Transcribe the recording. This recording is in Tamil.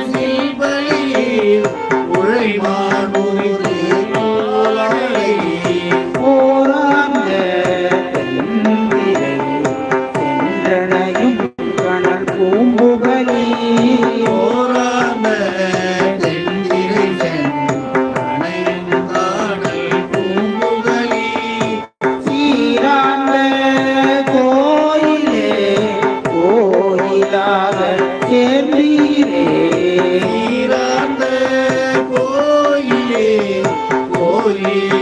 கண்ணில் பலி உழைவான் உயிர் பூம்புகலி. ஓர் கோயிலாக சேர்ந்தீரே சீரார்ந்த கோயிலே.